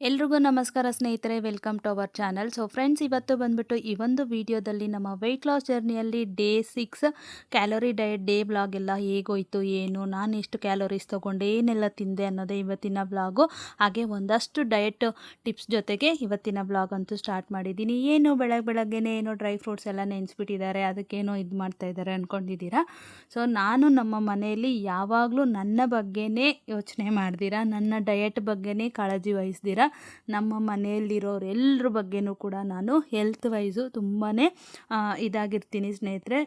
ಎಲ್ರಿಗೂ ನಮಸ್ಕಾರ ಸ್ನೇಹಿತರೆ welcome to our channel so friends ಇವತ್ತು ಬಂದ್ಬಿಟ್ಟು ಈ ಒಂದು ವಿಡಿಯೋದಲ್ಲಿ ನಮ್ಮ weight loss ಜರ್ನಿಯಲ್ಲಿ day six calorie diet day blog ಎಲ್ಲ ಹೇಗೋಯ್ತು, ಏನು, ನಾನು ಎಷ್ಟು ಕ್ಯಾಲೋರೀಸ್ ತೊಗೊಂಡು, ಏನೆಲ್ಲ ತಿಂದೆ ಅನ್ನೋದೇ ಇವತ್ತಿನ ಬ್ಲಾಗು ಹಾಗೆ ಒಂದಷ್ಟು ಡಯಟ್ ಟಿಪ್ಸ್ ಜೊತೆಗೆ ಇವತ್ತಿನ ಬ್ಲಾಗ್ ಅಂತೂ ಸ್ಟಾರ್ಟ್ ಮಾಡಿದ್ದೀನಿ. ಏನು ಬೆಳಗ್ಗೆ ಬೆಳಗ್ಗೆನೇ ಏನೋ ಡ್ರೈ ಫ್ರೂಟ್ಸ್ ಎಲ್ಲ ನೆನೆಸ್ಬಿಟ್ಟಿದ್ದಾರೆ, ಅದಕ್ಕೇನೋ ಇದು ಮಾಡ್ತಾ ಇದ್ದಾರೆ ಅಂದ್ಕೊಂಡಿದ್ದೀರಾ ಸೊ ನಾನು ನಮ್ಮ ಮನೆಯಲ್ಲಿ ಯಾವಾಗಲೂ ನನ್ನ ಬಗ್ಗೆನೇ ಯೋಚನೆ ಮಾಡ್ದಿರಾ? ನನ್ನ ಡಯಟ್ ಬಗ್ಗೆನೇ ಕಾಳಜಿ ವಹಿಸ್ದಿರಾ? ನಮ್ಮ ಮನೆಯಲ್ಲಿರೋರೆಲ್ಲರ ಬಗ್ಗೆನೂ ಕೂಡ ನಾನು ಹೆಲ್ತ್ ವೈಸು ತುಂಬಾ ಇದಾಗಿರ್ತೀನಿ ಸ್ನೇಹಿತರೆ.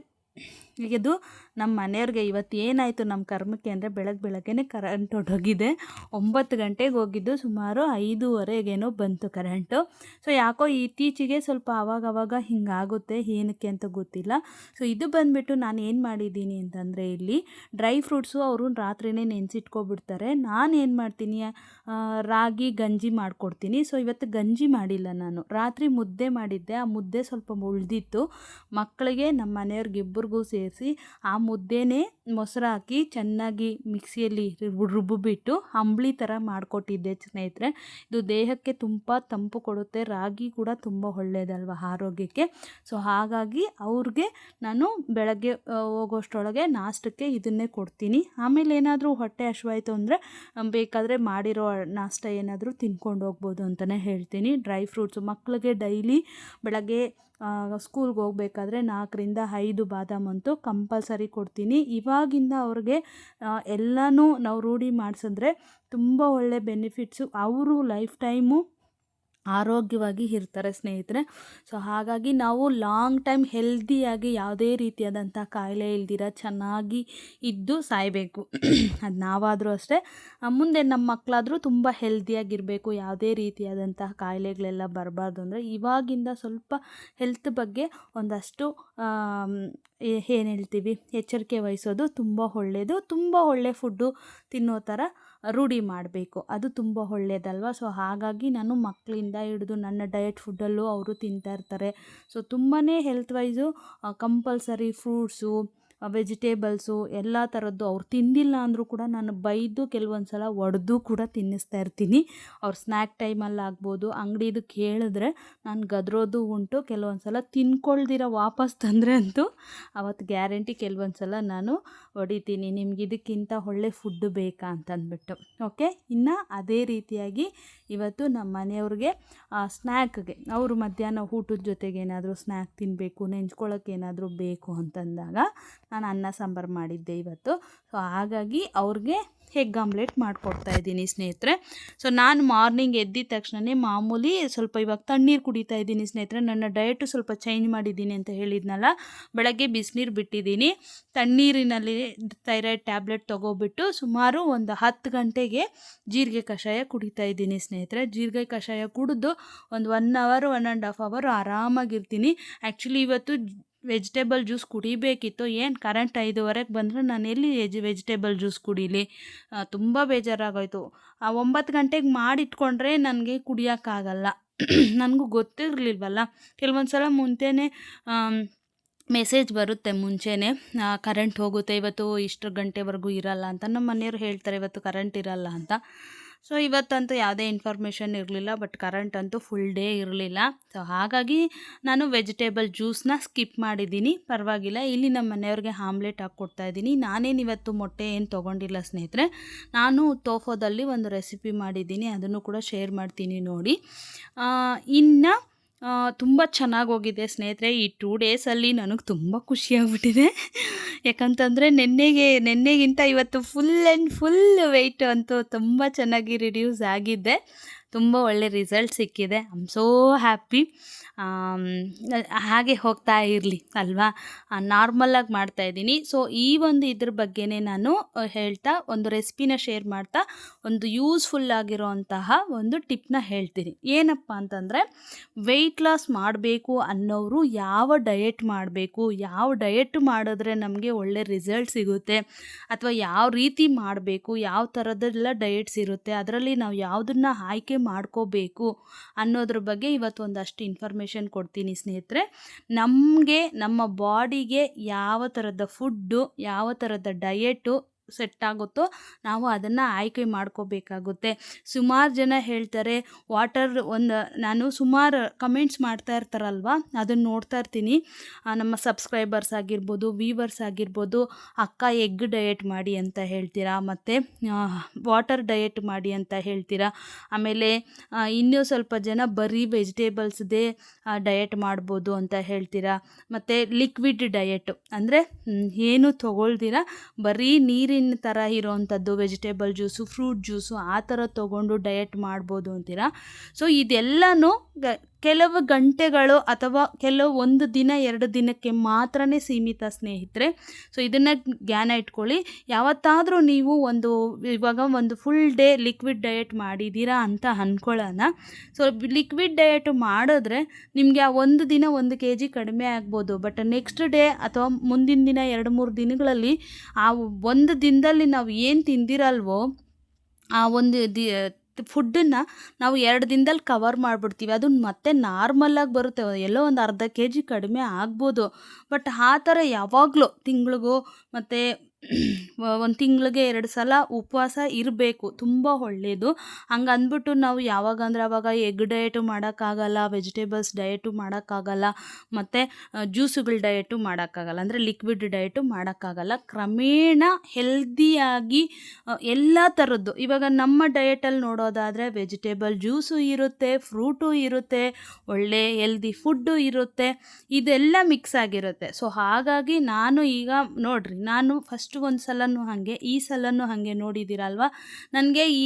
ಇದು ನಮ್ಮ ಮನೆಯವ್ರಿಗೆ ಇವತ್ತು ಏನಾಯಿತು ನಮ್ಮ ಕರ್ಮಕ್ಕೆ ಅಂದರೆ ಬೆಳಗ್ಗೆ ಬೆಳಗ್ಗೆನೇ ಕರೆಂಟ್ ಹೊಟ್ಟೋಗಿದೆ ಒಂಬತ್ತು ಗಂಟೆಗೆ ಹೋಗಿದ್ದು ಸುಮಾರು ಐದೂವರೆಗೇನೋ ಬಂತು ಕರೆಂಟು ಸೊ ಯಾಕೋ ಇತ್ತೀಚೆಗೆ ಸ್ವಲ್ಪ ಆವಾಗ ಆವಾಗ ಹಿಂಗಾಗುತ್ತೆ, ಏನಕ್ಕೆ ಅಂತ ಗೊತ್ತಿಲ್ಲ. ಸೊ ಇದು ಬಂದುಬಿಟ್ಟು ನಾನು ಏನು ಮಾಡಿದ್ದೀನಿ ಅಂತಂದರೆ ಇಲ್ಲಿ ಡ್ರೈ ಫ್ರೂಟ್ಸು ಅವರು ರಾತ್ರಿನೇ ನೆನೆಸಿಟ್ಕೊಬಿಡ್ತಾರೆ. ನಾನು ಏನು ಮಾಡ್ತೀನಿ ರಾಗಿ ಗಂಜಿ ಮಾಡಿಕೊಡ್ತೀನಿ. ಸೊ ಇವತ್ತು ಗಂಜಿ ಮಾಡಿಲ್ಲ ನಾನು. ರಾತ್ರಿ ಮುದ್ದೆ ಮಾಡಿದ್ದೆ. ಆ ಮುದ್ದೆ ಸ್ವಲ್ಪ ಉಳಿದಿತ್ತು ಮಕ್ಕಳಿಗೆ ನಮ್ಮ ಮನೆಯವ್ರಿಗೆ ಇಬ್ಬರಿಗೂ ಸೇರಿಸಿ ಆ ಮುದ್ದೆನೇ ಮೊಸರು ಹಾಕಿ ಚೆನ್ನಾಗಿ ಮಿಕ್ಸಿಯಲ್ಲಿ ರುಬ್ಬಿಬಿಟ್ಟು ಅಂಬ್ಲಿ ಥರ ಮಾಡಿಕೊಟ್ಟಿದ್ದೆ ಸ್ನೇಹಿತರೆ. ಇದು ದೇಹಕ್ಕೆ ತುಂಬ ತಂಪು ಕೊಡುತ್ತೆ, ರಾಗಿ ಕೂಡ ತುಂಬ ಒಳ್ಳೆಯದಲ್ವ ಆರೋಗ್ಯಕ್ಕೆ. ಸೊ ಹಾಗಾಗಿ ಅವ್ರಿಗೆ ನಾನು ಬೆಳಗ್ಗೆ ಹೋಗೋಷ್ಟರೊಳಗೆ ನಾಷ್ಟಕ್ಕೆ ಇದನ್ನೇ ಕೊಡ್ತೀನಿ. ಆಮೇಲೆ ಏನಾದರೂ ಹೊಟ್ಟೆ ಹಶುವಾಯಿತು ಅಂದರೆ ಬೇಕಾದರೆ ಮಾಡಿರೋ ನಾಷ್ಟ ಏನಾದರೂ ತಿನ್ಕೊಂಡು ಹೋಗ್ಬೋದು ಅಂತಲೇ ಹೇಳ್ತೀನಿ. ಡ್ರೈ ಫ್ರೂಟ್ಸು ಮಕ್ಕಳಿಗೆ ಡೈಲಿ ಬೆಳಗ್ಗೆ ಸ್ಕೂಲ್ಗೆ ಹೋಗ್ಬೇಕಾದ್ರೆ ನಾಲ್ಕರಿಂದ ಐದು ಬಾದಾಮ್ ಕಂಪಲ್ಸರಿ ಕೊಡ್ತೀನಿ. ಇವಾಗಿಂದ ಅವ್ರಿಗೆ ಎಲ್ಲನೂ ನಾವು ರೂಢಿ ಮಾಡಿಸಿದ್ರೆ ತುಂಬ ಒಳ್ಳೆ ಬೆನಿಫಿಟ್ಸು. ಅವರು ಲೈಫ್ ಟೈಮು ಆರೋಗ್ಯವಾಗಿ ಇರ್ತಾರೆ ಸ್ನೇಹಿತರೆ. ಸೊ ಹಾಗಾಗಿ ನಾವು ಲಾಂಗ್ ಟೈಮ್ ಹೆಲ್ದಿಯಾಗಿ ಯಾವುದೇ ರೀತಿಯಾದಂಥ ಕಾಯಿಲೆ ಇಲ್ದಿರ ಚೆನ್ನಾಗಿ ಇದ್ದು ಸಾಯಬೇಕು. ಅದು ನಾವಾದರೂ ಅಷ್ಟೇ. ಮುಂದೆ ನಮ್ಮ ಮಕ್ಕಳಾದರೂ ತುಂಬ ಹೆಲ್ದಿಯಾಗಿರಬೇಕು ಯಾವುದೇ ರೀತಿಯಾದಂತಹ ಕಾಯಿಲೆಗಳೆಲ್ಲ ಬರಬಾರ್ದು ಅಂದರೆ ಇವಾಗಿಂದ ಸ್ವಲ್ಪ ಹೆಲ್ತ್ ಬಗ್ಗೆ ಒಂದಷ್ಟು ಏನು ಹೇಳ್ತೀವಿ? ಎಚ್ಚರಿಕೆ ವಹಿಸೋದು ತುಂಬ ಒಳ್ಳೆಯದು ತುಂಬ ಒಳ್ಳೆ ಫುಡ್ಡು ತಿನ್ನೋ ಥರ ರೂಢಿ ಮಾಡಬೇಕು. ಅದು ತುಂಬ ಒಳ್ಳೆಯದಲ್ವ ಸೊ ಹಾಗಾಗಿ ನಾನು ಮಕ್ಕಳಿಂದ ಹಿಡಿದು ನನ್ನ ಡಯಟ್ ಫುಡ್ಡಲ್ಲೂ ಅವರು ತಿಂತಾ ಇರ್ತಾರೆ. ಸೊ ತುಂಬಾ health wise compulsory fruits vegetables ಎಲ್ಲ ಥರದ್ದು ಅವ್ರು ತಿಂದಿಲ್ಲ ಅಂದರೂ ಕೂಡ ನಾನು ಬೈದು ಕೆಲವೊಂದು ಸಲ ಒಡೆದು ಕೂಡ ತಿನ್ನಿಸ್ತಾ ಇರ್ತೀನಿ. ಅವ್ರು ಸ್ನ್ಯಾಕ್ ಟೈಮಲ್ಲಿ ಆಗ್ಬೋದು. ಅಂಗಡಿದು ಕೇಳಿದ್ರೆ ನಾನು ಗದ್ರೋದು ಉಂಟು. ಕೆಲವೊಂದು ಸಲ ತಿನ್ಕೊಳ್ದಿರ ವಾಪಸ್ ತಂದರೆ ಅಂತೂ ಅವತ್ತು ಗ್ಯಾರಂಟಿ ಕೆಲವೊಂದು ಸಲ ನಾನು ಹೊಡಿತೀನಿ, ನಿಮ್ಗೆ ಇದಕ್ಕಿಂತ ಒಳ್ಳೆ ಫುಡ್ ಬೇಕಾ ಅಂತಂದ್ಬಿಟ್ಟು ಓಕೆ ಇನ್ನು ಅದೇ ರೀತಿಯಾಗಿ ಇವತ್ತು ನಮ್ಮ ಮನೆಯವ್ರಿಗೆ ಸ್ನ್ಯಾಕ್ಗೆ ಅವರು ಮಧ್ಯಾಹ್ನ ಊಟದ ಜೊತೆಗೆ ಏನಾದರೂ ಸ್ನ್ಯಾಕ್ ತಿನ್ನಬೇಕು ನೆಂಚ್ಕೊಳ್ಳೋಕೆ ಏನಾದರೂ ಬೇಕು ಅಂತಂದಾಗ ನಾನು ಅನ್ನ ಸಾಂಬಾರು ಮಾಡಿದ್ದೆ ಇವತ್ತು. ಸೊ ಹಾಗಾಗಿ ಅವ್ರಿಗೆ ಎಗ್ ಆಮ್ಲೆಟ್ ಮಾಡಿಕೊಡ್ತಾ ಇದ್ದೀನಿ ಸ್ನೇಹಿತರೆ. ಸೊ ನಾನು ಮಾರ್ನಿಂಗ್ ಎದ್ದಿದ ತಕ್ಷಣವೇ ಮಾಮೂಲಿ ಸ್ವಲ್ಪ ಇವಾಗ ತಣ್ಣೀರು ಕುಡಿತಾ ಇದ್ದೀನಿ ಸ್ನೇಹಿತರೆ. ನನ್ನ ಡಯಟು ಸ್ವಲ್ಪ ಚೇಂಜ್ ಮಾಡಿದ್ದೀನಿ ಅಂತ ಹೇಳಿದ್ನಲ್ಲ, ಬೆಳಗ್ಗೆ ಬಿಸಿನೀರು ಬಿಟ್ಟಿದ್ದೀನಿ. ತಣ್ಣೀರಿನಲ್ಲಿ ಥೈರಾಯ್ಡ್ ಟ್ಯಾಬ್ಲೆಟ್ ತೊಗೊಬಿಟ್ಟು ಸುಮಾರು ಒಂದು ಹತ್ತು ಗಂಟೆಗೆ ಜೀರಿಗೆ ಕಷಾಯ ಕುಡಿತಾ ಇದ್ದೀನಿ ಸ್ನೇಹಿತರೆ. ಜೀರಿಗೆ ಕಷಾಯ ಕುಡಿದು ಒಂದು one hour one and half hour ಆರಾಮಾಗಿರ್ತೀನಿ. Actually ಇವತ್ತು ವೆಜಿಟೇಬಲ್ ಜ್ಯೂಸ್ ಕುಡಿಬೇಕಿತ್ತು. ಏನು ಕರೆಂಟ್ ಐದುವರೆಗೆ ಬಂದರೆ ನಾನು ಎಲ್ಲಿ ವೆಜ್ ವೆಜಿಟೇಬಲ್ ಜ್ಯೂಸ್ ಕುಡೀಲಿ? ತುಂಬ ಬೇಜಾರಾಗೋಯಿತು. ಆ ಒಂಬತ್ತು ಗಂಟೆಗೆ ಮಾಡಿಟ್ಕೊಂಡ್ರೆ ನನಗೆ ಕುಡಿಯೋಕ್ಕಾಗಲ್ಲ. ನನಗೂ ಗೊತ್ತಿರಲಿಲ್ವಲ್ಲ? ಕೆಲವೊಂದು ಸಲ ಮುಂಚೆನೇ ಮೆಸೇಜ್ ಬರುತ್ತೆ ಮುಂಚೆನೇ ಕರೆಂಟ್ ಹೋಗುತ್ತೆ, ಇವತ್ತು ಇಷ್ಟು ಗಂಟೆವರೆಗೂ ಇರಲ್ಲ ಅಂತ. ನಮ್ಮ ಮನೆಯವರು ಹೇಳ್ತಾರೆ, ಇವತ್ತು ಕರೆಂಟ್ ಇರಲ್ಲ ಅಂತ. ಸೊ ಇವತ್ತಂತೂ ಯಾವುದೇ ಇನ್ಫಾರ್ಮೇಷನ್ ಇರಲಿಲ್ಲ ಬಟ್ ಕರೆಂಟ್ ಅಂತೂ ಫುಲ್ ಡೇ ಇರಲಿಲ್ಲ. ಸೊ ಹಾಗಾಗಿ ನಾನು ವೆಜಿಟೇಬಲ್ ಜ್ಯೂಸನ್ನ ಸ್ಕಿಪ್ ಮಾಡಿದ್ದೀನಿ. ಪರವಾಗಿಲ್ಲ, ಇಲ್ಲಿ ನಮ್ಮ ಮನೆಯವ್ರಿಗೆ ಆಮ್ಲೆಟ್ ಹಾಕ್ಕೊಡ್ತಾ ಇದ್ದೀನಿ. ನಾನೇನು ಇವತ್ತು ಮೊಟ್ಟೆ ಏನು ತೊಗೊಂಡಿಲ್ಲ ಸ್ನೇಹಿತರೆ, ನಾನು ತೋಫೋದಲ್ಲಿ ಒಂದು ರೆಸಿಪಿ ಮಾಡಿದ್ದೀನಿ. ಅದನ್ನು ಕೂಡ ಶೇರ್ ಮಾಡ್ತೀನಿ ನೋಡಿ. ಇನ್ನು ತುಂಬ ಚೆನ್ನಾಗಿ ಹೋಗಿದೆ ಸ್ನೇಹಿತರೆ. ಈ ಟೂ ಡೇಸಲ್ಲಿ ನನಗೆ ತುಂಬ ಖುಷಿಯಾಗ್ಬಿಟ್ಟಿದೆ ಯಾಕಂತಂದರೆ ನೆನ್ನೆಗೆ, ನೆನ್ನೆಗಿಂತ ಇವತ್ತು ಫುಲ್ ಆ್ಯಂಡ್ ಫುಲ್ ವೆಯ್ಟ್ ಅಂತೂ ತುಂಬ ಚೆನ್ನಾಗಿ ರಿಡ್ಯೂಸ್ ಆಗಿದ್ದೆ. ತುಂಬ ಒಳ್ಳೆ ರಿಸಲ್ಟ್ ಸಿಕ್ಕಿದೆ. ಐ ಆಮ್ ಸೋ ಹ್ಯಾಪಿ ಹಾಗೆ ಹೋಗ್ತಾ ಇರಲಿ ಅಲ್ವಾ? ನಾರ್ಮಲಾಗಿ ಮಾಡ್ತಾಯಿದ್ದೀನಿ ಸೊ ಈ ಒಂದು ಇದ್ರ ಬಗ್ಗೆನೇ ನಾನು ಹೇಳ್ತಾ, ಒಂದು ರೆಸಿಪಿನ ಶೇರ್ ಮಾಡ್ತಾ, ಒಂದು ಯೂಸ್ಫುಲ್ ಆಗಿರೋಂತಹ ಒಂದು ಟಿಪ್ನ ಹೇಳ್ತೀನಿ. ಏನಪ್ಪ ಅಂತಂದರೆ ವೆಯ್ಟ್ ಲಾಸ್ ಮಾಡಬೇಕು ಅನ್ನೋರು ಯಾವ ಡಯೆಟ್ ಮಾಡಬೇಕು, ಯಾವ ಡಯೆಟ್ ಮಾಡಿದ್ರೆ ನಮಗೆ ಒಳ್ಳೆ ರಿಸಲ್ಟ್ ಸಿಗುತ್ತೆ, ಅಥವಾ ಯಾವ ರೀತಿ ಮಾಡಬೇಕು, ಯಾವ ಥರದ್ದೆಲ್ಲ ಡಯೆಟ್ಸ್ ಇರುತ್ತೆ, ಅದರಲ್ಲಿ ನಾವು ಯಾವುದನ್ನು ಆಯ್ಕೆ ಮಾಡ್ಕೋಬೇಕು ಅನ್ನೋದ್ರ ಬಗ್ಗೆ ಇವತ್ತು ಒಂದಷ್ಟು ಇನ್ಫಾರ್ಮೇಷನ್ ಕೊಡ್ತೀನಿ ಸ್ನೇಹಿತರೆ. ನಮಗೆ ನಮ್ಮ ಬಾಡಿಗೆ ಯಾವ ಥರದ ಫುಡ್ಡು ಯಾವ ಥರದ ಡಯೆಟು ಸೆಟ್ ಆಗುತ್ತೋ ನಾವು ಅದನ್ನು ಆಯ್ಕೆ ಮಾಡ್ಕೋಬೇಕಾಗುತ್ತೆ. ಸುಮಾರು ಜನ ಹೇಳ್ತಾರೆ, ವಾಟರ್ ಒಂದು ನಾನು ಸುಮಾರು ಕಮೆಂಟ್ಸ್ ಮಾಡ್ತಾ ಇರ್ತಾರಲ್ವ, ಅದನ್ನು ನೋಡ್ತಾ ಇರ್ತೀನಿ. ನಮ್ಮ ಸಬ್ಸ್ಕ್ರೈಬರ್ಸ್ ಆಗಿರ್ಬೋದು ವೀವರ್ಸ್ ಆಗಿರ್ಬೋದು, ಅಕ್ಕ ಎಗ್ ಡಯೆಟ್ ಮಾಡಿ ಅಂತ ಹೇಳ್ತೀರಾ, ಮತ್ತು ವಾಟರ್ ಡಯೆಟ್ ಮಾಡಿ ಅಂತ ಹೇಳ್ತೀರಾ, ಆಮೇಲೆ ಇನ್ನೂ ಸ್ವಲ್ಪ ಜನ ಬರೀ ವೆಜಿಟೇಬಲ್ಸ್ದೇ ಡಯೆಟ್ ಮಾಡ್ಬೋದು ಅಂತ ಹೇಳ್ತೀರಾ, ಮತ್ತು ಲಿಕ್ವಿಡ್ ಡಯಟ್, ಅಂದರೆ ಏನು ತೊಗೊಳ್ದಿರ, ಬರೀ ನೀರಿನ ಥರ ಇರೋವಂಥದ್ದು ವೆಜಿಟೇಬಲ್ ಜ್ಯೂಸು ಫ್ರೂಟ್ ಜ್ಯೂಸು ಆ ಥರ ತೊಗೊಂಡು ಡಯಟ್ ಮಾಡ್ಬೋದು ಅಂತೀರಾ? ಸೊ ಇದೆಲ್ಲನೂ ಕೆಲವು ಗಂಟೆಗಳು ಅಥವಾ ಕೆಲವು ಒಂದು ದಿನ, ಎರಡು ದಿನಕ್ಕೆ ಮಾತ್ರನೇ ಸೀಮಿತ ಸ್ನೇಹಿತರೆ. ಸೊ ಇದನ್ನು ಜ್ಞಾನ ಇಟ್ಕೊಳ್ಳಿ. ಯಾವತ್ತಾದರೂ ನೀವು ಒಂದು, ಇವಾಗ ಒಂದು ಫುಲ್ ಡೇ ಲಿಕ್ವಿಡ್ ಡಯಟ್ ಮಾಡಿದ್ದೀರಾ ಅಂತ ಅಂದ್ಕೊಳ್ಳೋಣ ಸೊ ಲಿಕ್ವಿಡ್ ಡಯಟ್ ಮಾಡಿದ್ರೆ ನಿಮಗೆ ಆ ಒಂದು ದಿನ ಒಂದು ಕೆ ಜಿ ಕಡಿಮೆ ಆಗ್ಬೋದು. ಬಟ್ ನೆಕ್ಸ್ಟ್ ಡೇ ಅಥವಾ ಮುಂದಿನ ದಿನ ಎರಡು, ಮೂರು ದಿನಗಳಲ್ಲಿ ಆ ಒಂದು ದಿನದಲ್ಲಿ ನಾವು ಏನು ತಿಂದಿರಲ್ವೋ ಆ ಒಂದು ದಿ ಫುಡ್ಡನ್ನು ನಾವು ಎರಡು ದಿನದಲ್ಲಿ ಕವರ್ ಮಾಡಿಬಿಡ್ತೀವಿ. ಅದು ಮತ್ತೆ ನಾರ್ಮಲಾಗಿ ಬರುತ್ತೆ. ಎಲ್ಲೋ ಒಂದು ಅರ್ಧ ಕೆ ಜಿ ಕಡಿಮೆ ಆಗ್ಬೋದು. ಬಟ್ ಆ ಥರ ಯಾವಾಗಲೂ ತಿಂಗಳಿಗೂ ಮತ್ತು ಒಂದು ತಿಂಗಳಿಗೆ ಎರಡು ಸಲ ಉಪವಾಸ ಇರಬೇಕು, ತುಂಬ ಒಳ್ಳೆಯದು ಹಂಗೆ ಅಂದ್ಬಿಟ್ಟು ನಾವು ಯಾವಾಗ ಅಂದರೆ ಆವಾಗ ಎಗ್ ಡಯಟು ಮಾಡೋಕ್ಕಾಗಲ್ಲ ವೆಜಿಟೇಬಲ್ಸ್ ಡಯಟು ಮಾಡೋಕ್ಕಾಗಲ್ಲ, ಮತ್ತು ಜ್ಯೂಸುಗಳ ಡಯಟು ಮಾಡೋಕ್ಕಾಗಲ್ಲ, ಅಂದರೆ ಲಿಕ್ವಿಡ್ ಡಯಟು ಮಾಡೋಕ್ಕಾಗಲ್ಲ. ಕ್ರಮೇಣ ಹೆಲ್ದಿಯಾಗಿ ಎಲ್ಲ ಥರದ್ದು ಇವಾಗ ನಮ್ಮ ಡಯಟಲ್ಲಿ ನೋಡೋದಾದರೆ ವೆಜಿಟೇಬಲ್ ಜ್ಯೂಸು ಇರುತ್ತೆ ಫ್ರೂಟು ಇರುತ್ತೆ, ಒಳ್ಳೆ ಹೆಲ್ದಿ ಫುಡ್ಡು ಇರುತ್ತೆ, ಇದೆಲ್ಲ ಮಿಕ್ಸ್ ಆಗಿರುತ್ತೆ. ಸೊ ಹಾಗಾಗಿ ನಾನು ಈಗ ನೋಡ್ರಿ, ನಾನು ಫಸ್ಟ್ ಒಂದು ಸಲನೂ ಹಾಗೆ, ಈ ಸಲನೂ ಹಾಗೆ ನೋಡಿದ್ದೀರಲ್ವ ನನಗೆ ಈ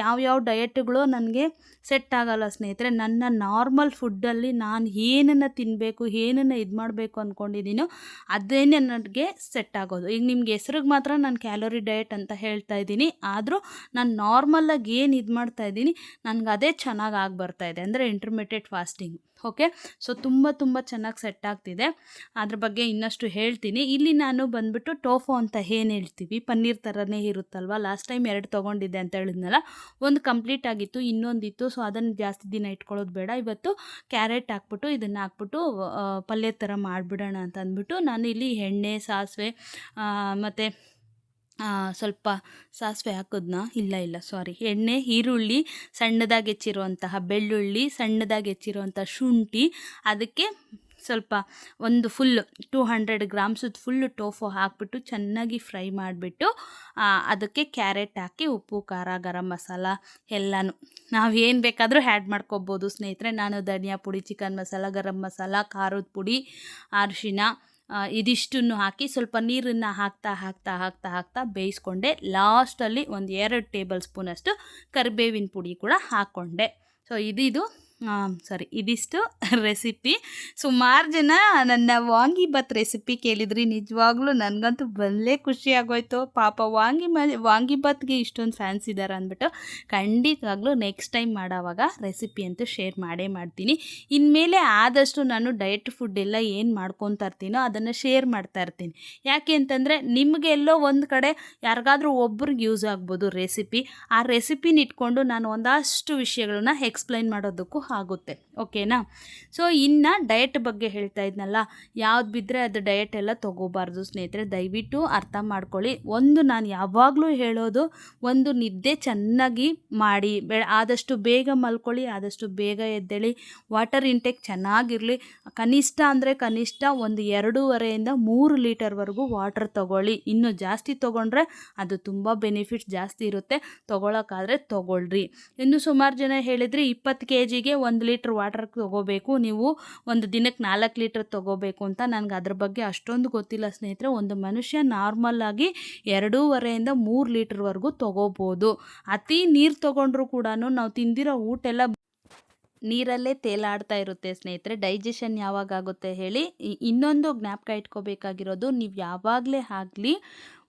ಯಾವ್ಯಾವ ಡಯೆಟ್ಗಳು ನನಗೆ ಸೆಟ್ ಆಗಲ್ಲ ಸ್ನೇಹಿತರೆ. ನನ್ನ ನಾರ್ಮಲ್ ಫುಡ್ಡಲ್ಲಿ ನಾನು ಏನನ್ನು ತಿನ್ನಬೇಕು ಏನನ್ನು ಇದು ಮಾಡಬೇಕು ಅಂದ್ಕೊಂಡಿದ್ದೀನೋ ಅದೇನೇ ನನಗೆ ಸೆಟ್ ಆಗೋದು. ಈಗ ನಿಮ್ಗೆ ಹೆಸ್ರಿಗೆ ಮಾತ್ರ ನಾನು ಕ್ಯಾಲೋರಿ ಡಯಟ್ ಅಂತ ಹೇಳ್ತಾ ಇದ್ದೀನಿ. ಆದರೂ ನಾನು ನಾರ್ಮಲಾಗಿ ಏನು ಇದು ಮಾಡ್ತಾ ಇದ್ದೀನಿ, ನನಗೆ ಅದೇ ಚೆನ್ನಾಗಿ ಆಗಿ ಬರ್ತಾ ಇದೆ. ಅಂದರೆ ಇಂಟರ್ಮಿಟೆಡ್ ಫಾಸ್ಟಿಂಗ್ ಓಕೆ? ಸೊ ತುಂಬ ತುಂಬ ಚೆನ್ನಾಗಿ ಸೆಟ್ ಆಗ್ತಿದೆ. ಅದ್ರ ಬಗ್ಗೆ ಇನ್ನಷ್ಟು ಹೇಳ್ತೀನಿ. ಇಲ್ಲಿ ನಾನು ಬಂದ್ಬಿಟ್ಟು ಟೋಫೋ ಅಂತ ಏನು ಹೇಳ್ತೀವಿ? ಪನ್ನೀರ್ ಥರನೇ ಇರುತ್ತಲ್ವ? ಲಾಸ್ಟ್ ಟೈಮ್ ಎರಡು ತೊಗೊಂಡಿದ್ದೆ ಅಂತ ಹೇಳಿದ್ನಲ್ಲ? ಒಂದು ಕಂಪ್ಲೀಟ್ ಆಗಿತ್ತು, ಇನ್ನೊಂದಿತ್ತು. ಸೊ ಅದನ್ನು ಜಾಸ್ತಿ ದಿನ ಇಟ್ಕೊಳ್ಳೋದು ಬೇಡ. ಇವತ್ತು ಕ್ಯಾರೆಟ್ ಹಾಕ್ಬಿಟ್ಟು, ಇದನ್ನು ಹಾಕ್ಬಿಟ್ಟು ಪಲ್ಯ ಥರ ಮಾಡಿಬಿಡೋಣ ಅಂತ ಅಂದ್ಬಿಟ್ಟು ನಾನು ಇಲ್ಲಿ ಎಣ್ಣೆ, ಸಾಸಿವೆ ಮತ್ತು ಸ್ವಲ್ಪ ಸಾಸಿವೆ ಹಾಕೋದನ್ನ ಇಲ್ಲ ಇಲ್ಲ ಸಾರಿ ಎಣ್ಣೆ, ಈರುಳ್ಳಿ, ಸಣ್ಣದಾಗಿ ಹೆಚ್ಚಿರುವಂತಹ ಬೆಳ್ಳುಳ್ಳಿ, ಸಣ್ಣದಾಗಿ ಹೆಚ್ಚಿರುವಂಥ ಶುಂಠಿ, ಅದಕ್ಕೆ ಸ್ವಲ್ಪ ಒಂದು ಫುಲ್ ಟೂ ಹಂಡ್ರೆಡ್ ಗ್ರಾಮ್ಸದ್ದು ಫುಲ್ಲು ಟೋಫು ಹಾಕ್ಬಿಟ್ಟು ಚೆನ್ನಾಗಿ ಫ್ರೈ ಮಾಡಿಬಿಟ್ಟು ಅದಕ್ಕೆ ಕ್ಯಾರೆಟ್ ಹಾಕಿ ಉಪ್ಪು, ಖಾರ, ಗರಂ ಮಸಾಲ ಎಲ್ಲನೂ. ನಾವು ಏನು ಬೇಕಾದರೂ ಆ್ಯಡ್ ಮಾಡ್ಕೋಬೋದು ಸ್ನೇಹಿತರೆ. ನಾನು ಧನಿಯಾ ಪುಡಿ ಚಿಕನ್ ಮಸಾಲ, ಗರಂ ಮಸಾಲ, ಖಾರದ ಪುಡಿ ಅರಿಶಿನ ಇದಿಷ್ಟನ್ನು ಹಾಕಿ ಸ್ವಲ್ಪ ನೀರನ್ನು ಹಾಕ್ತಾ ಹಾಕ್ತಾ ಹಾಕ್ತಾ ಹಾಕ್ತಾ ಬೇಯಿಸ್ಕೊಂಡೆ. ಲಾಸ್ಟಲ್ಲಿ ಒಂದು ಎರಡು ಟೇಬಲ್ ಸ್ಪೂನಷ್ಟು ಕರಿಬೇವಿನ ಪುಡಿ ಕೂಡ ಹಾಕ್ಕೊಂಡೆ. ಸೊ ಇದಿದು ಸರಿ. ಇದಿಷ್ಟು ರೆಸಿಪಿ ಸುಮಾರು ಜನ ನನ್ನ ವಾಂಗಿಬಾತ್ ರೆಸಿಪಿ ಕೇಳಿದ್ರಿ. ನಿಜವಾಗ್ಲೂ ನನಗಂತೂ ಬಲ್ಲೇ ಖುಷಿ ಆಗೋಯ್ತು. ಪಾಪ ವಾಂಗಿ ಮ ವಾಂಗಿಬಾತ್ಗೆ ಇಷ್ಟೊಂದು ಫ್ಯಾನ್ಸ್ ಇದ್ದಾರೆ ಅಂದ್ಬಿಟ್ಟು ಖಂಡಿತವಾಗ್ಲೂ ನೆಕ್ಸ್ಟ್ ಟೈಮ್ ಮಾಡೋವಾಗ ರೆಸಿಪಿ ಅಂತೂ ಶೇರ್ ಮಾಡೇ ಮಾಡ್ತೀನಿ. ಇನ್ಮೇಲೆ ಆದಷ್ಟು ನಾನು ಡಯಟ್ ಫುಡ್ ಎಲ್ಲ ಏನು ಮಾಡ್ಕೊತಾ ಇರ್ತೀನೋ ಅದನ್ನು ಶೇರ್ ಮಾಡ್ತಾ ಇರ್ತೀನಿ. ಯಾಕೆ ಅಂತಂದರೆ ನಿಮಗೆಲ್ಲೋ ಒಂದು ಕಡೆ ಯಾರಿಗಾದ್ರೂ ಒಬ್ರಿಗೆ ಯೂಸ್ ಆಗ್ಬೋದು ರೆಸಿಪಿ ಆ ರೆಸಿಪಿನ ಇಟ್ಕೊಂಡು ನಾನು ಒಂದಷ್ಟು ವಿಷಯಗಳನ್ನ ಎಕ್ಸ್ಪ್ಲೈನ್ ಮಾಡೋದಕ್ಕೂ ಆಗುತ್ತೆ ಓಕೆನಾ ಸೊ ಇನ್ನು ಡಯಟ್ ಬಗ್ಗೆ ಹೇಳ್ತಾ ಇದ್ನಲ್ಲ, ಯಾವ್ದು ಬಿದ್ದರೆ ಅದು ಡಯಟ್ ಎಲ್ಲ ತೊಗೋಬಾರ್ದು ಸ್ನೇಹಿತರೆ. ದಯವಿಟ್ಟು ಅರ್ಥ ಮಾಡ್ಕೊಳ್ಳಿ. ಒಂದು ನಾನು ಯಾವಾಗಲೂ ಹೇಳೋದು, ಒಂದು ನಿದ್ದೆ ಚೆನ್ನಾಗಿ ಮಾಡಿ ಆದಷ್ಟು ಬೇಗ ಮಲ್ಕೊಳ್ಳಿ, ಆದಷ್ಟು ಬೇಗ ಎದ್ದೇಳಿ ವಾಟರ್ ಇಂಟೇಕ್ ಚೆನ್ನಾಗಿರಲಿ. ಕನಿಷ್ಠ ಅಂದರೆ ಕನಿಷ್ಠ ಒಂದು ಎರಡೂವರೆಯಿಂದ ಮೂರು ಲೀಟರ್ವರೆಗೂ ವಾಟರ್ ತೊಗೊಳ್ಳಿ. ಇನ್ನು ಜಾಸ್ತಿ ತೊಗೊಂಡ್ರೆ ಅದು ತುಂಬ ಬೆನಿಫಿಟ್ಸ್ ಜಾಸ್ತಿ ಇರುತ್ತೆ. ತೊಗೊಳಕ್ಕಾದ್ರೆ ತೊಗೊಳ್ರಿ. ಇನ್ನು ಸುಮಾರು ಜನ ಹೇಳಿದರೆ, ಇಪ್ಪತ್ತು ಕೆ ಜಿಗೆ ಒಂದು ಲೀಟ್ರ್ ವಾಟರ್ ತೊಗೋಬೇಕು. ನೀವು ಒಂದು ದಿನಕ್ಕೆ ನಾಲ್ಕು ಲೀಟ್ರ್ ತೊಗೋಬೇಕು ಅಂತ ನನಗೆ ಅದ್ರ ಬಗ್ಗೆ ಅಷ್ಟೊಂದು ಗೊತ್ತಿಲ್ಲ ಸ್ನೇಹಿತರೆ. ಒಂದು ಮನುಷ್ಯ ನಾರ್ಮಲ್ ಆಗಿ ಎರಡೂವರೆಯಿಂದ ಮೂರು ಲೀಟ್ರ್ವರೆಗೂ ತೊಗೋಬೋದು. ಅತಿ ನೀರು ತೊಗೊಂಡ್ರೂ ಕೂಡ ನಾವು ತಿಂದಿರೋ ಊಟ ಎಲ್ಲ ನೀರಲ್ಲೇ ತೇಲಾಡ್ತಾ ಇರುತ್ತೆ ಸ್ನೇಹಿತರೆ. ಡೈಜೆಷನ್ ಯಾವಾಗ ಆಗುತ್ತೆ ಹೇಳಿ ಇನ್ನೊಂದು ಜ್ಞಾಪಕ ಇಟ್ಕೋಬೇಕಾಗಿರೋದು, ನೀವು ಯಾವಾಗಲೇ ಆಗಲಿ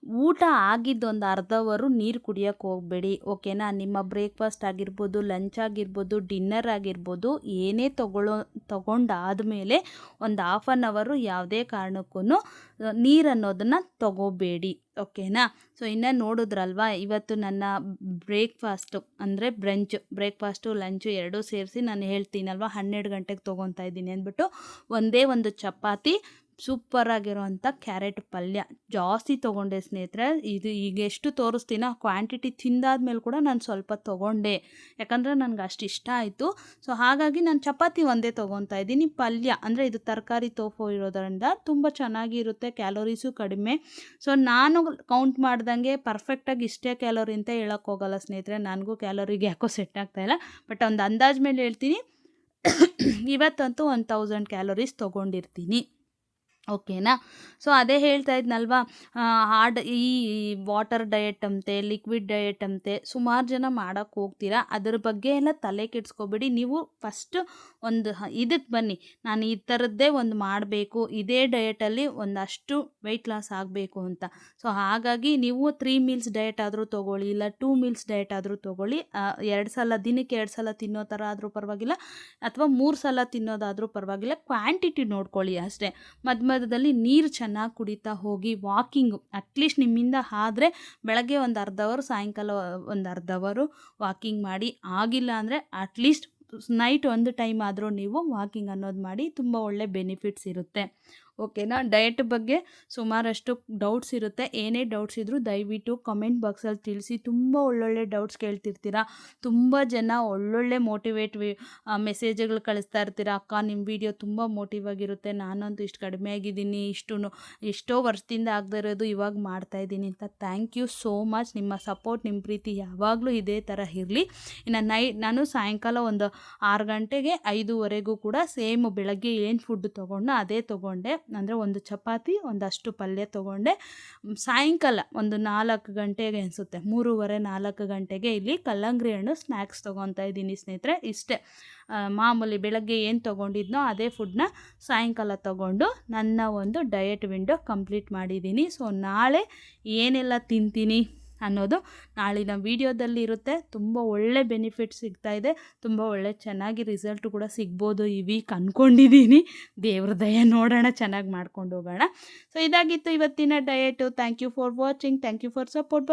ಊಟ ಆಗಿದ್ದೊಂದು ಅರ್ಧ ಅವರು ನೀರು ಕುಡಿಯೋಕ್ಕೆ ಹೋಗಬೇಡಿ ಓಕೆನಾ ನಿಮ್ಮ ಬ್ರೇಕ್ಫಾಸ್ಟ್ ಆಗಿರ್ಬೋದು ಲಂಚ್ ಆಗಿರ್ಬೋದು ಡಿನ್ನರ್ ಆಗಿರ್ಬೋದು, ಏನೇ ತಗೊಳ್ಳೋ ತಗೊಂಡಾದಮೇಲೆ ಒಂದು ಹಾಫ್ ಆನ್ ಅವರು ಯಾವುದೇ ಕಾರಣಕ್ಕೂ ನೀರು ಅನ್ನೋದನ್ನು ತಗೋಬೇಡಿ ಓಕೆನಾ ಸೊ ಇನ್ನು ನೋಡಿದ್ರಲ್ವಾ? ಇವತ್ತು ನನ್ನ ಬ್ರೇಕ್ಫಾಸ್ಟು ಅಂದರೆ ಬ್ರಂಚ್ ಬ್ರೇಕ್ಫಾಸ್ಟು ಲಂಚು ಎರಡೂ ಸೇರಿಸಿ ನಾನು ಹೇಳ್ತೀನಲ್ವ? ಹನ್ನೆರಡು ಗಂಟೆಗೆ ತೊಗೊತಾ ಇದ್ದೀನಿ ಅಂದ್ಬಿಟ್ಟು ಒಂದೇ ಒಂದು ಚಪಾತಿ ಸೂಪರ್ ಆಗಿರೋವಂಥ ಕ್ಯಾರೆಟ್ ಪಲ್ಯ. ಜಾಸ್ತಿ ತೊಗೊಂಡೆ ಸ್ನೇಹಿತರೆ, ಇದು ಈಗ ಎಷ್ಟು ತೋರಿಸ್ತೀನೋ ಕ್ವಾಂಟಿಟಿ ತಿಂದಾದ್ಮೇಲೆ ಕೂಡ ನಾನು ಸ್ವಲ್ಪ ತೊಗೊಂಡೆ. ಯಾಕಂದರೆ ನನಗೆ ಅಷ್ಟು ಇಷ್ಟ ಆಯಿತು. ಸೊ ಹಾಗಾಗಿ ನಾನು ಚಪಾತಿ ಒಂದೇ ತೊಗೊತಾ ಇದ್ದೀನಿ. ಪಲ್ಯ, ಅಂದರೆ ಇದು ತರಕಾರಿ ತೋಫು ಇರೋದರಿಂದ ತುಂಬ ಚೆನ್ನಾಗಿರುತ್ತೆ, ಕ್ಯಾಲೋರೀಸು ಕಡಿಮೆ. ಸೊ ನಾನು ಕೌಂಟ್ ಮಾಡ್ದಂಗೆ ಪರ್ಫೆಕ್ಟಾಗಿ ಇಷ್ಟೇ ಕ್ಯಾಲೋರಿ ಅಂತ ಹೇಳೋಕ್ಕೋಗಲ್ಲ ಸ್ನೇಹಿತರೆ. ನನಗೂ ಕ್ಯಾಲೋರಿಗೆ ಯಾಕೋ ಸೆಟ್ ಆಗ್ತಾ ಇಲ್ಲ. ಬಟ್ ಒಂದು ಅಂದಾಜು ಮೇಲೆ ಹೇಳ್ತೀನಿ. ಇವತ್ತಂತೂ ಒನ್ ತೌಸಂಡ್ ಕ್ಯಾಲೋರೀಸ್ ತೊಗೊಂಡಿರ್ತೀನಿ. ಓಕೆನಾ? ಸೊ ಅದೇ ಹೇಳ್ತಾ ಇದ್ನಲ್ವಾ ಹಾರ್ಡ್ ಈ ವಾಟರ್ ಡಯೆಟ್ ಅಂತೆ ಲಿಕ್ವಿಡ್ ಡಯಟ್ ಅಂತೆ, ಸುಮಾರು ಜನ ಮಾಡೋಕ್ಕೆ ಹೋಗ್ತೀರಾ? ಅದ್ರ ಬಗ್ಗೆ ಎಲ್ಲ ತಲೆ ಕೆಡಿಸ್ಕೊಬೇಡಿ. ನೀವು ಫಸ್ಟ್ ಒಂದು ಇದಕ್ಕೆ ಬನ್ನಿ. ನಾನು ಈ ಥರದ್ದೇ ಒಂದು ಮಾಡಬೇಕು. ಇದೇ ಡಯಟಲ್ಲಿ ಒಂದಷ್ಟು ವೆಯ್ಟ್ ಲಾಸ್ ಆಗಬೇಕು ಅಂತ. ಸೊ ಹಾಗಾಗಿ ನೀವು ತ್ರೀ ಮೀಲ್ಸ್ ಡಯಟ್ ಆದರೂ ತೊಗೊಳ್ಳಿ, ಇಲ್ಲ ಟೂ ಮೀಲ್ಸ್ ಡಯಟ್ ಆದರೂ ತೊಗೊಳ್ಳಿ. ಎರಡು ಸಲ, ದಿನಕ್ಕೆ ಎರಡು ಸಲ ತಿನ್ನೋ ಥರ ಆದರೂ ಪರವಾಗಿಲ್ಲ, ಅಥವಾ ಮೂರು ಸಲ ತಿನ್ನೋದಾದರೂ ಪರವಾಗಿಲ್ಲ ಕ್ವಾಂಟಿಟಿ ನೋಡ್ಕೊಳ್ಳಿ ಅಷ್ಟೇ. ಮಧ್ಯ ಮಧ್ಯದಲ್ಲಿ ನೀರು ಚೆನ್ನಾಗಿ ಕುಡಿತಾ ಹೋಗಿ ವಾಕಿಂಗು ಅಟ್ಲೀಸ್ಟ್ ನಿಮ್ಮಿಂದ ಆದರೆ ಬೆಳಗ್ಗೆ ಒಂದು ಅರ್ಧ ಅವರು ಸಾಯಂಕಾಲ ಒಂದು ಅರ್ಧ ಅವರು ವಾಕಿಂಗ್ ಮಾಡಿ ಆಗಿಲ್ಲ ಅಂದರೆ ಅಟ್ಲೀಸ್ಟ್ ನೈಟ್ ಒಂದು ಟೈಮ್ ಆದರೂ ನೀವು ವಾಕಿಂಗ್ ಅನ್ನೋದು ಮಾಡಿ ತುಂಬ ಒಳ್ಳೆ ಬೆನಿಫಿಟ್ಸ್ ಇರುತ್ತೆ. ಓಕೆನಾ? ಡಯಟ್ ಬಗ್ಗೆ ಸುಮಾರಷ್ಟು ಡೌಟ್ಸ್ ಇರುತ್ತೆ. ಏನೇ ಡೌಟ್ಸ್ ಇದ್ದರೂ ದಯವಿಟ್ಟು ಕಮೆಂಟ್ ಬಾಕ್ಸಲ್ಲಿ ತಿಳಿಸಿ. ತುಂಬ ಒಳ್ಳೊಳ್ಳೆ ಡೌಟ್ಸ್ ಕೇಳ್ತಿರ್ತೀರಾ? ತುಂಬ ಜನ ಒಳ್ಳೊಳ್ಳೆ ಮೋಟಿವೇಟ್ ಮೆಸೇಜ್ಗಳು ಕಳಿಸ್ತಾ ಇರ್ತೀರ? ಅಕ್ಕ ನಿಮ್ಮ ವಿಡಿಯೋ ತುಂಬ ಮೋಟಿವ್ ಆಗಿರುತ್ತೆ. ನಾನಂತೂ ಇಷ್ಟು ಕಡಿಮೆ ಆಗಿದ್ದೀನಿ. ಇಷ್ಟು ಎಷ್ಟೋ ವರ್ಷದಿಂದ ಆಗದೇ ಇರೋದು ಇವಾಗ ಮಾಡ್ತಾ ಇದ್ದೀನಿ ಅಂತ ಥ್ಯಾಂಕ್ ಯು ಸೋ ಮಚ್. ನಿಮ್ಮ ಸಪೋರ್ಟ್, ನಿಮ್ಮ ಪ್ರೀತಿ ಯಾವಾಗಲೂ ಇದೇ ಥರ ಇರಲಿ. ಇನ್ನು ನೈ, ನಾನು ಸಾಯಂಕಾಲ ಒಂದು ಆರು ಗಂಟೆಗೆ ಐದುವರೆಗೂ ಕೂಡ ಸೇಮ್ ಬೆಳಗ್ಗೆ ಏನು ಫುಡ್ ತೊಗೊಂಡು ಅದೇ ತೊಗೊಂಡೆ. ಅಂದರೆ ಒಂದು ಚಪಾತಿ, ಒಂದಷ್ಟು ಪಲ್ಯ ತೊಗೊಂಡೆ. ಸಾಯಂಕಾಲ ಒಂದು ನಾಲ್ಕು ಗಂಟೆಗೆ ಅನಿಸುತ್ತೆ. ಮೂರುವರೆ ನಾಲ್ಕು ಗಂಟೆಗೆ ಇಲ್ಲಿ ಕಲ್ಲಂಗಡಿ ಹಣ್ಣು ಸ್ನ್ಯಾಕ್ಸ್ ತೊಗೊತಾ ಇದ್ದೀನಿ ಸ್ನೇಹಿತರೆ. ಇಷ್ಟೇ. ಮಾಮೂಲಿ ಬೆಳಗ್ಗೆ ಏನು ತೊಗೊಂಡಿದ್ನೋ ಅದೇ ಫುಡ್ನ ಸಾಯಂಕಾಲ ತೊಗೊಂಡು ನನ್ನ ಒಂದು ಡಯಟ್ ವಿಂಡೋ ಕಂಪ್ಲೀಟ್ ಮಾಡಿದ್ದೀನಿ. ಸೊ ನಾಳೆ ಏನೆಲ್ಲ ತಿಂತೀನಿ? ಅನ್ನೋದು ನಾಳಿನ ವೀಡಿಯೋದಲ್ಲಿ ಇರುತ್ತೆ. ತುಂಬ ಒಳ್ಳೆ ಬೆನಿಫಿಟ್ ಸಿಗ್ತಾ ಇದೆ. ತುಂಬ ಒಳ್ಳೆ ಚೆನ್ನಾಗಿ ರಿಸಲ್ಟ್ ಕೂಡ ಸಿಗ್ಬೋದು ಈ ವೀಕ್ ಅಂದ್ಕೊಂಡಿದ್ದೀನಿ ದೇವ್ರ ದಯ ನೋಡೋಣ, ಚೆನ್ನಾಗಿ ಮಾಡ್ಕೊಂಡು ಹೋಗೋಣ. ಸೊ ಇದಾಗಿತ್ತು ಇವತ್ತಿನ diet thank you for watching thank you for support